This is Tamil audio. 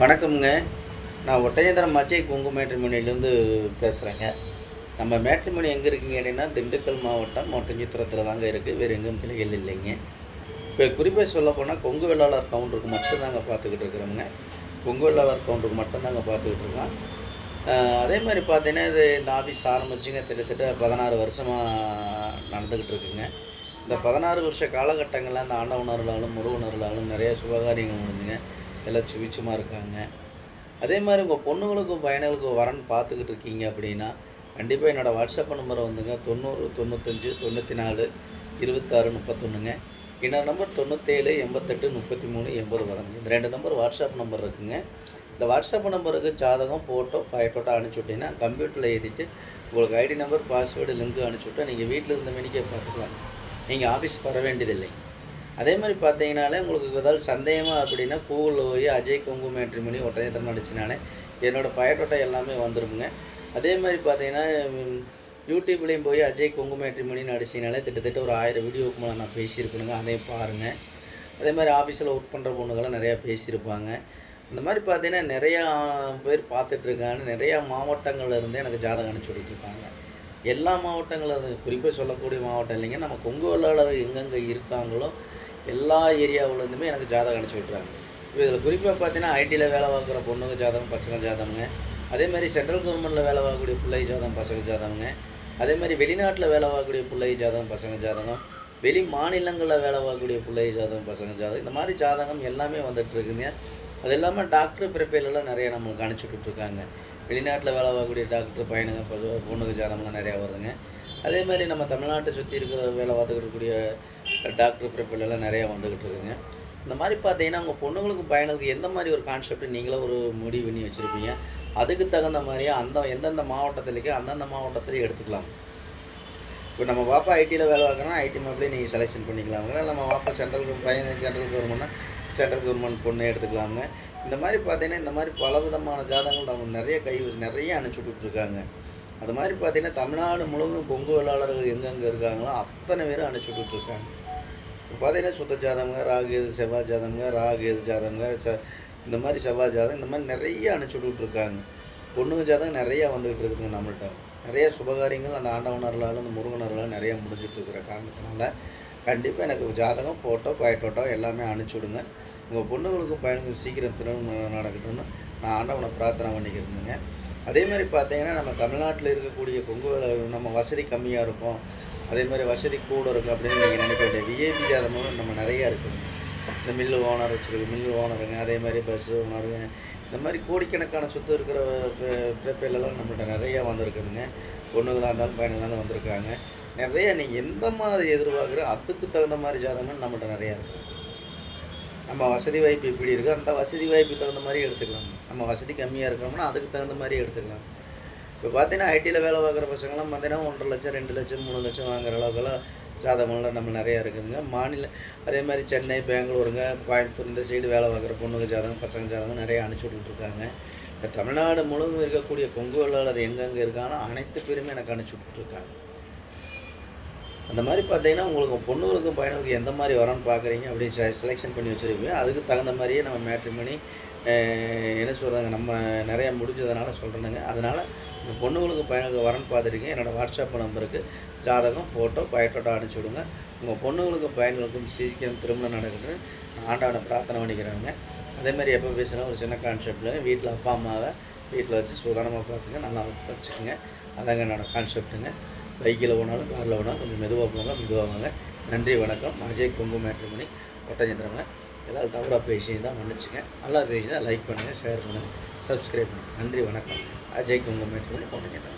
வணக்கம்ங்க. நான் ஒட்டஞ்சந்திரம் மச்சை கொங்கு மேட்ரிமணிலேருந்து பேசுகிறேங்க நம்ம மேட்ரிமணி எங்கே இருக்குங்க அப்படின்னா திண்டுக்கல் மாவட்டம் ஒட்டஞ்சித்திரத்தில் தாங்க இருக்குது வேறு எங்கும் கிளைகள் இல்லைங்க. இப்போ குறிப்பாக சொல்ல போனால் கொங்கு வெள்ளாளர் கவுண்டருக்கு மட்டும்தாங்க பார்த்துக்கிட்டு இருக்கிறோங்க கொங்கு வெள்ளாளர் கவுண்டருக்கு மட்டும்தாங்க பார்த்துக்கிட்டு இருக்கோம். அதே மாதிரி பார்த்தீங்கன்னா இது இந்த ஆஃபீஸ் ஆரம்பிச்சுங்க. திட்டத்தட்ட பதினாறு வருஷமாக நடந்துக்கிட்டு இருக்குங்க. இந்த பதினாறு வருஷ காலகட்டங்களில் அந்த ஆண்டவனர்களாலும் முருகனர்களாலும் நிறைய சுபகாரியங்கள் முடிஞ்சுங்க. எல்லாம் சுவிச்சமாக இருக்காங்க. அதே மாதிரி உங்கள் பொண்ணுங்களுக்கும் பையனுங்களுக்கும் வரன் பார்த்துக்கிட்டு இருக்கீங்க அப்படின்னா கண்டிப்பாக என்னோடய வாட்ஸ்அப் நம்பர் வந்துங்க. தொண்ணூறு தொண்ணூத்தஞ்சு தொண்ணூற்றி நாலு இருபத்தாறு முப்பத்தொன்றுங்க இன்னொரு நம்பர் தொண்ணூற்றேழு எண்பத்தெட்டு முப்பத்தி மூணு எண்பது வரங்க. இந்த ரெண்டு நம்பர் வாட்ஸ்அப் நம்பர் இருக்குங்க. இந்த வாட்ஸ்அப் நம்பருக்கு ஜாதகம் ஃபோட்டோ ஃபோட்டோ அனுப்பிச்சி விட்டீங்கன்னா கம்ப்யூட்டரில் எழுதிட்டு உங்களுக்கு ஐடி நம்பர் பாஸ்வேர்டு லிங்க் அனுப்பிச்சி விட்டா நீங்கள் வீட்டில் இருந்த மணிக்கே பார்த்துக்கலாம். நீங்கள் ஆஃபீஸ் வர வேண்டியதில்லை. அதே மாதிரி பார்த்தீங்கனாலே உங்களுக்கு ஏதாவது சந்தேகமாக அப்படின்னா கூகுளில் போய் அஜய் கொங்கு மேட்ரிமணி ஒட்டயத்தனம் அடிச்சினாலே என்னோடய பயட்டோட்டம் எல்லாமே வந்துருமுங்க. அதே மாதிரி பார்த்தீங்கன்னா யூடியூப்லேயும் போய் அஜய் கொங்கு மேட்ரிமணின்னு அடிச்சிங்கனாலே கிட்டத்தட்ட ஒரு ஆயிரம் வீடியோவுக்கு மேலே நான் பேசியிருக்கணுங்க. அதையும் பாருங்கள் அதே மாதிரி ஆஃபீஸில் ஒர்க் பண்ணுற பொண்ணுங்களாம் நிறையா பேசியிருப்பாங்க. இந்த மாதிரி பார்த்தீங்கன்னா நிறையா பேர் பார்த்துட்ருக்காங்க. நிறையா மாவட்டங்களில் இருந்து எனக்கு ஜாதகம் அனுப்பிச்சி விட்டுருக்காங்க எல்லா மாவட்டங்களில் இருந்து குறிப்பாக சொல்லக்கூடிய மாவட்டம் இல்லைங்க. நம்ம கொங்கு வெள்ளாளர் எங்கெங்கே இருக்காங்களோ எல்லா ஏரியாவிலேருந்துமே எனக்கு ஜாதகம் அனுப்பிச்சி விட்றாங்க இப்போ இதில் குறிப்பாக பார்த்தீங்கன்னா ஐடியில் வேலை பார்க்குற பொண்ணுங்க ஜாதகம் பசங்க ஜாதகங்க அதே மாதிரி சென்ட்ரல் கவர்மெண்ட்டில் வேலை பார்க்கக்கூடிய பிள்ளை ஜாதகம் பசங்க ஜாதகங்க அதே மாதிரி வெளிநாட்டில் வேலை பார்க்கக்கூடிய பிள்ளை ஜாதகம் பசங்க ஜாதகம். வெளி மாநிலங்களில் வேலை பார்க்கக்கூடிய பிள்ளை ஜாதகம் பசங்க ஜாதகம். இந்த மாதிரி ஜாதகம் எல்லாமே வந்துட்டுருக்குங்க அது இல்லாமல் டாக்டர் பிறப்பையிலலாம் நிறைய நம்மளுக்கு அனுப்பிச்சுட்டுருக்காங்க வெளிநாட்டில் வேலை பார்க்கக்கூடிய டாக்டர் பையனுங்க பொண்ணுங்க ஜாதகம்லாம் நிறையா வருதுங்க. அதே மாதிரி நம்ம தமிழ்நாட்டை சுற்றி இருக்கிற வேலை பார்த்துக்கிட்டு இருக்கக்கூடிய டாக்டர் பிறப்பையிலலாம் நிறையா வந்துக்கிட்டு இருக்குங்க. இந்த மாதிரி பார்த்தீங்கன்னா உங்கள் பொண்ணுங்களுக்கு பையனுக்கு எந்த மாதிரி ஒரு கான்செப்ட் நீங்களே ஒரு முடிவு பண்ணி வச்சுருப்பீங்க? அதுக்கு தகுந்த மாதிரியே அந்த எந்தெந்த மாவட்டத்துலேயோ அந்தந்த மாவட்டத்திலேயே எடுத்துக்கலாம். இப்போ நம்ம பாப்பா ஐடியில் வேலை பார்க்குறோன்னா ஐடி மேப்லேயே நீங்கள் செலெக்ஷன் பண்ணிக்கலாமுங்க. இல்லை நம்ம பாப்பா சென்ட்ரல் பையன் சென்ட்ரல் கவர்மெண்ட்னா சென்ட்ரல் கவர்மெண்ட் பொண்ணே எடுத்துக்கலாமுங்க. இந்த மாதிரி பார்த்தீங்கன்னா இந்த மாதிரி பல விதமான ஜாதகங்கள் நம்ம நிறைய கை வச்சு நிறைய அனுப்பிச்சி அது மாதிரி பார்த்தீங்கன்னா தமிழ்நாடு முழுவதும் கொங்கு வேளாளர்கள் எங்கெங்கே இருக்காங்களோ அத்தனை பேரும் அனுப்பிச்சுட்ருக்காங்க விட்டுட்ருக்காங்க. பார்த்தீங்கன்னா சுத்த ஜாதகங்க ராகு எது செவ்வாய் ஜாதகங்க ராகு எது ஜாதகங்க ச இந்த மாதிரி செவ்வாய் ஜாதகம் இந்த மாதிரி நிறைய அனுப்பிச்சி விட்டுட்ருக்காங்க பொண்ணுங்க ஜாதகம் நிறையா வந்துகிட்டு இருக்குதுங்க நம்மள்கிட்ட நிறைய சுபகாரியங்கள் அந்த ஆண்டவனர்களாலும் அந்த முருகனர்களாலும் நிறையா முடிஞ்சிட்ருக்கிற காரணத்தினால கண்டிப்பாக எனக்கு ஜாதகம் ஃபோட்டோ பயட்டோட்டோ எல்லாமே அனுப்பிச்சி விடுங்க உங்கள் பொண்ணுங்களுக்கும் பையனுக்கும் சீக்கிரம் திருமணம் நடக்கட்டும்னு நான் ஆண்டவனை பிரார்த்தனை பண்ணிக்கிறேங்க அதே மாதிரி பார்த்தீங்கன்னா நம்ம தமிழ்நாட்டில் இருக்கக்கூடிய கொங்கு நம்ம வசதி கம்மியாக இருக்கும். அதே மாதிரி வசதி கூட இருக்குது அப்படின்னு நீங்கள் நினைக்க வேண்டிய விஐபி ஜாதகமும் நம்ம நிறையா இருக்குது இந்த மில்லு ஓனர் வச்சுருக்கு மில்லு ஓனருங்க அதே மாதிரி பஸ் ஓனருங்க இந்த மாதிரி கோடிக்கணக்கான சொத்து இருக்கிற பிறப்பையிலலாம் நம்மகிட்ட நிறையா வந்திருக்குதுங்க. பொண்ணுங்களாக இருந்தாலும் பையனுங்களாக இருந்தாலும் வந்திருக்காங்க. நிறையா நீங்கள் எந்த மாதிரி எதிர்பார்க்குற அதுக்கு தகுந்த மாதிரி ஜாதகங்கள் நம்மகிட்ட நிறையா இருக்குது நம்ம வசதி வாய்ப்பு எப்படி இருக்குது அந்த வசதி வாய்ப்புக்கு தகுந்த மாதிரி எடுத்துக்கலாம். நம்ம வசதி கம்மியாக இருக்கிறோம்னா அதுக்கு தகுந்த மாதிரி எடுத்துக்கலாம். இப்போ பார்த்தீங்கன்னா ஐடியில் வேலை பார்க்குற பசங்களாம் பார்த்தீங்கன்னா ஒன்றரை லட்சம் ரெண்டு லட்சம் மூணு லட்சம் வாங்குற அளவுக்குலாம் சாதகமெல்லாம் நம்ம நிறையா இருக்குதுங்க. மாநில அதே மாதிரி சென்னை பெங்களூருங்க கோயம்புத்தூர் இந்த சைடு வேலை பார்க்குற பொண்ணுங்க ஜாதகம் பசங்க ஜாதகம் நிறையா அனுப்பிச்சி விட்டுட்ருக்காங்க. இந்த தமிழ்நாடு முழுவதும் இருக்கக்கூடிய கொங்கு வெள்ளாளர் எங்கெங்கே இருக்காங்களோ அனைத்து பேருமே எனக்கு அனுப்பிச்சி விட்டுட்ருக்காங்க. அந்த மாதிரி பார்த்தீங்கன்னா உங்களுக்கு பொண்ணுகளுக்கும் பையனுக்கும் எந்த மாதிரி வரணும்னு பார்க்குறீங்க அப்படி செலெக்ஷன் பண்ணி வச்சுருப்பீங்க அதுக்கு தகுந்த மாதிரியே நம்ம மேட்ரி பண்ணி என்ன சொல்கிறாங்க நம்ம நிறையா முடிஞ்சதுனால சொல்கிறேனுங்க அதனால் இந்த பொண்ணுங்களுக்கு பையனுக்கு வரன் பார்த்துருக்கீங்க. என்னோடய வாட்ஸ்அப் நம்பருக்கு ஜாதகம் ஃபோட்டோ பயோட்டோட்டோ அனுப்பிச்சி விடுங்க. உங்கள் பொண்ணுங்களுக்கும் பையன்களுக்கும் சீக்கிரம் திருமணம் நடக்கட்டுன்னு நான் ஆண்டவனை பிரார்த்தனை பண்ணிக்கிறேங்க. அதேமாதிரி எப்போ பேசினா ஒரு சின்ன கான்செப்டில் வீட்டில் அப்பா அம்மாவை வீட்டில் வச்சு சுதானமாக பார்த்துங்க. நல்லா வச்சுக்கோங்க. அதாங்க என்னோடய கான்செப்ட்டுங்க பைக்கில் போனாலும் காரில் போனாலும் கொஞ்சம் மெதுவாக போங்க மெதுவாக வாங்க. நன்றி வணக்கம். அஜய் கொங்கு மேட்ரிமணி ஒட்டஞ்சந்திரங்க ஏதாவது தவறாக பேசியிருந்தால் மன்னிச்சுங்க. நல்லா பேசியிருந்தால் லைக் பண்ணுங்கள் ஷேர் பண்ணுங்கள் சப்ஸ்கிரைப் பண்ணுங்கள் நன்றி வணக்கம். அஜய் குங்குமேட்டு மேட்ரிமணி ஒட்டஞ்சந்திரன்